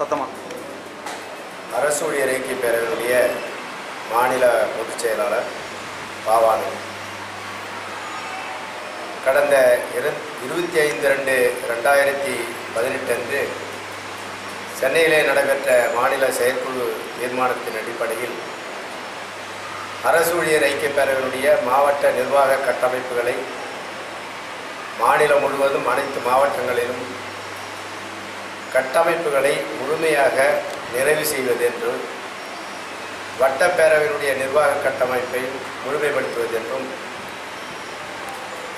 சத்தமாக அரசு ஊழியர் ஐக்கிய பேரவையுடைய மாநில பொதுச் செயலாளர் பாவானு கடந்த இரு இருபத்தி ஐந்து ரெண்டு ரெண்டாயிரத்தி பதினெட்டு அன்று சென்னையிலே நடைபெற்ற மாநில செயற்குழு தீர்மானத்தின் அடிப்படையில் அரசு ஊழியர் ஐக்கிய பேரவையினுடைய மாவட்ட நிர்வாக கட்டமைப்புகளை மாநிலம் முழுவதும் அனைத்து மாவட்டங்களிலும் கட்டமைப்புகளை முழுமையாக நிறைவு செய்வது என்றும் வட்டப்பேரவையினுடைய நிர்வாக கட்டமைப்பை முழுமைப்படுத்துவது என்றும்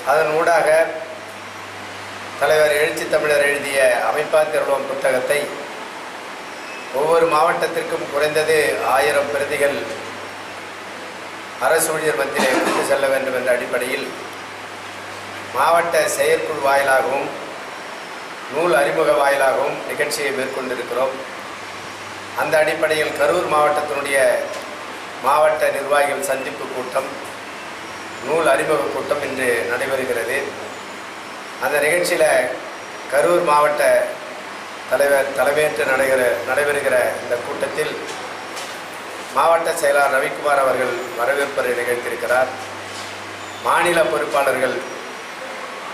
அதன் ஊடாக தலைவர் எழுச்சி தமிழர் எழுதிய அமைப்பா திருவம் புத்தகத்தை ஒவ்வொரு மாவட்டத்திற்கும் குறைந்தது ஆயிரம் பிரதிகள் அரசு ஊழியர் மத்தியிலே கொண்டு செல்ல வேண்டும் என்ற அடிப்படையில் மாவட்ட செயற்குழு வாயிலாகவும் நூல் அறிமுக வாயிலாகவும் நிகழ்ச்சியை மேற்கொண்டிருக்கிறோம். அந்த அடிப்படையில் கரூர் மாவட்டத்தினுடைய மாவட்ட நிர்வாகிகள் சந்திப்பு கூட்டம் நூல் அறிமுக கூட்டம் இன்று நடைபெறுகிறது. அந்த நிகழ்ச்சியில் கரூர் மாவட்ட தலைவர் தலைமையேற்று நடைபெற நடைபெறுகிற இந்த கூட்டத்தில் மாவட்ட செயலாளர் ரவிக்குமார் அவர்கள் வரவேற்புரை நிகழ்த்தியிருக்கிறார். மாநில பொறுப்பாளர்கள்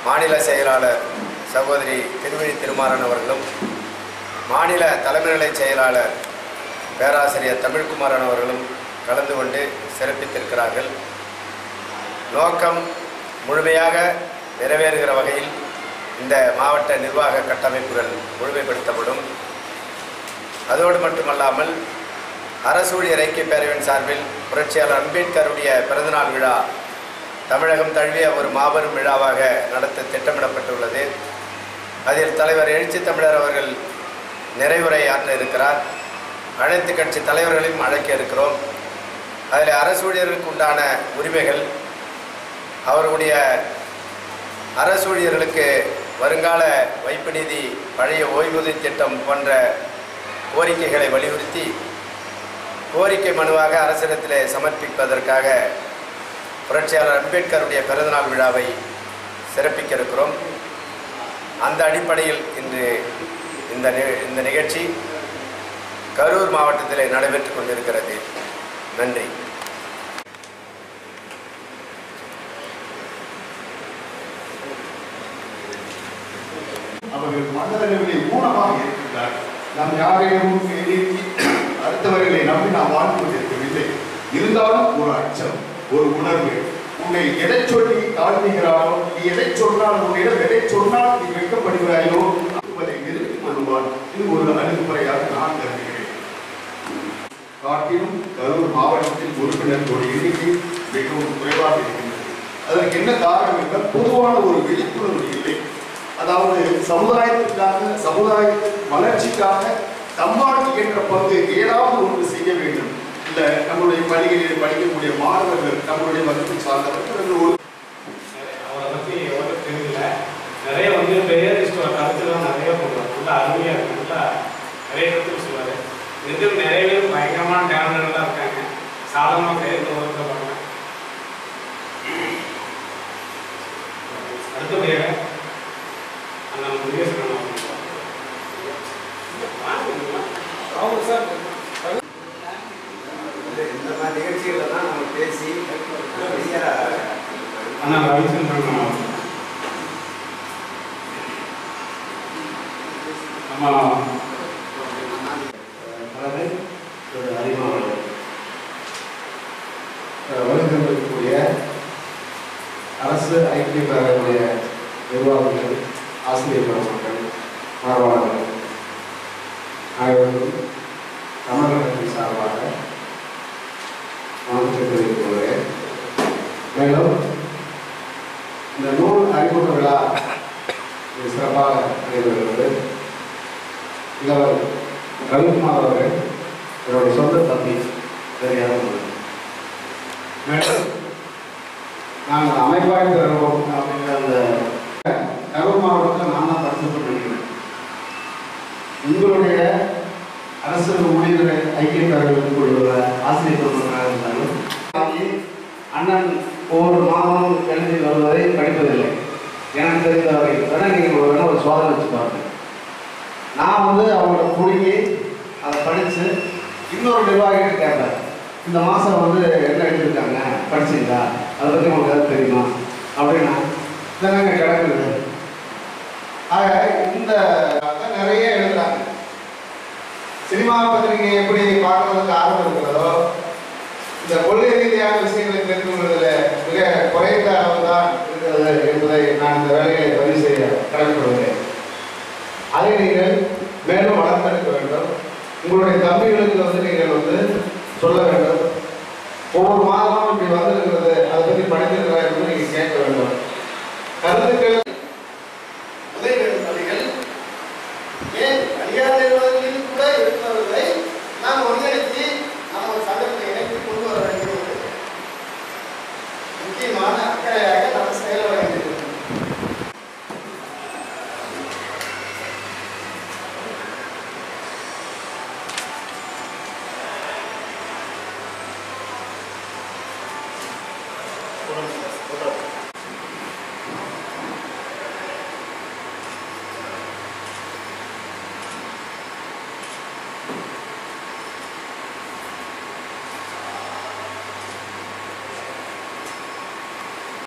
மாநில செயலாளர் சகோதரி திருவழி திருமாறன் அவர்களும் மாநில தலைமை நிலை செயலாளர் பேராசிரியர் தமிழ்குமாரன் அவர்களும் கலந்து கொண்டு சிறப்பித்திருக்கிறார்கள். நோக்கம் முழுமையாக நிறைவேறுகிற வகையில் இந்த மாவட்ட நிர்வாக கட்டமைப்புகள் முழுமைப்படுத்தப்படும். அதோடு மட்டுமல்லாமல் அரசு ஊழியர் ஐக்கிய பேரவையின் சார்பில் புரட்சியாளர் அம்பேத்கருடைய பிறந்தநாள் விழா தமிழகம் தழுவிய ஒரு மாபெரும் விழாவாக நடத்த திட்டமிடப்பட்டுள்ளது. அதில் தலைவர் எழுச்சி தமிழர் அவர்கள் நிறைவுரை ஆற்ற இருக்கிறார். அனைத்து கட்சி தலைவர்களையும் அழைக்க இருக்கிறோம். அதில் அரசு ஊழியர்களுக்கு உண்டான உரிமைகள் அவர்களுடைய அரசு ஊழியர்களுக்கு வருங்கால வைப்பு நிதி பழைய ஓய்வூதிய திட்டம் போன்ற கோரிக்கைகளை வலியுறுத்தி கோரிக்கை மனுவாக அரசிடத்திலே சமர்ப்பிப்பதற்காக புரட்சியாளர் அம்பேத்கருடைய பிறந்தநாள் விழாவை சிறப்பிக்க இருக்கிறோம். அந்த அடிப்படையில் இன்று இந்த இந்த நிகழ்ச்சி கரூர் மாவட்டத்திலே நடைபெற்று கொண்டிருக்கிறது. நன்றி. அவர்கள் மனதளவிலே ஊனமாக இருக்கின்றார்கள் நாம் யாரையும் அடுத்தவர்களை நம்பி நாம் வாழ்ந்து கொண்டிருக்கவில்லை. இருந்தாலும் ஒரு அச்சம் ஒரு உணர்வு உன்னை எதை சொல்லி தாழ்த்துகிறானோ நீ எதை சொன்னால் உன்னிடம் எதை சொன்னால் நீ வெட்கப்படுகிறாயோ அதுவரை நிறுத்திக் கொள்வார் இது ஒரு அணுகுமுறையாக நான் கருதுகிறேன். காட்டிலும் கரூர் மாவட்டத்தில் உறுப்பினர்களுடைய எண்ணிக்கை மிகவும் குறைவாக இருக்கின்றது. அதற்கு என்ன காரணம் என்றால் பொதுவான ஒரு விழிப்புணர்வு இல்லை. அதாவது சமுதாயத்திற்காக சமுதாய வளர்ச்சிக்காக தம்மால் என்ற பங்கு ஏதாவது ஒன்று செய்ய வேண்டும். இந்த நம்மளுடைய பள்ளிகளில் படிக்கக்கூடிய மாணவர்கள் நம்மளுடைய வகுப்பு சார்ந்தவர்கள் ஒரு அவரை பற்றி எவ்வளோ தெரியல. நிறைய வந்து பெயர் இஷ்டம் கருத்துலாம் நிறைய போடுவார் நல்லா அருமையாக இருக்கு. நல்லா நிறைய கருத்து சொல்லுவார். இது நிறைய பேர் பயங்கரமான டேலண்டெல்லாம் இருக்காங்க. சாதாரணமாக பெயர் நிகழ்ச்சிகளெல்லாம் நம்ம பேசி அண்ணா நம்ம ஒரு அறிமுகம் வருகின்றக்கூடிய அரசு ஐக்கிய பேரவையுடைய நிர்வாகிகள் ஆசிரியர் பெருமக்கள் மாணவர்கள் ஆகியோருக்கும் தமிழகத்தின் சார்பாக இந்த நூல் அறிமுக விழா சிறப்பாக நடைபெறுகிறது. இளவர் ரவிக்குமார் அவர்கள் என்னுடைய சொந்த தம்பி வேறு யாரும் மேலும் நாங்கள் அமைப்பாய் தருவோம் அப்படிங்கிற அந்த கரூர் மாவட்டத்தில் நான் தான் படிச்சுட்டு நினைக்கிறேன் உங்களுடைய அரசு ஊழியர்கள் ஐக்கிய பேரவையில் உள்ள ஆசிரியர் பெருமக்களாக இருந்தாலும் அண்ணன் ஒவ்வொரு மாதமும் எழுதி வருவதை தெரிந்த வரையில் நீங்கள் ஒரு வேணா ஒரு சோதனை வச்சு பாருங்க. நான் வந்து அவங்கள பிடிங்கி அதை படித்து இன்னொரு நிர்வாகிகிட்ட கேட்பேன். இந்த மாதம் வந்து என்ன எழுதியிருக்காங்க படிச்சிருந்தா அதை பற்றி உங்களுக்கு எதாவது தெரியுமா? அப்படின்னா இதெல்லாம் கிடக்குது. ஆக இந்த நிறைய எழுதுறாங்க. சினிமா பத்திரிகை எப்படி பார்க்கறதுக்கு ஆர்வம் இருக்கிறதோ இந்த கொள்கை ரீதியான விஷயங்களை தெரிந்து கொள்வதில் மிக குறைந்த அளவு தான் இருக்கிறது என்பதை நான் இந்த வேலைகளை பதிவு செய்ய கடமைப்படுகிறேன் அதை நீங்கள் மேலும் வளர்த்தெடுக்க வேண்டும் உங்களுடைய தம்பிகளுக்கு வந்து நீங்கள் வந்து சொல்ல வேண்டும் ஒவ்வொரு மாதமும் இப்படி வந்திருக்கிறது அதை பற்றி படித்திருக்கிறா என்று நீங்கள் கேட்க வேண்டும். கருத்துக்கள்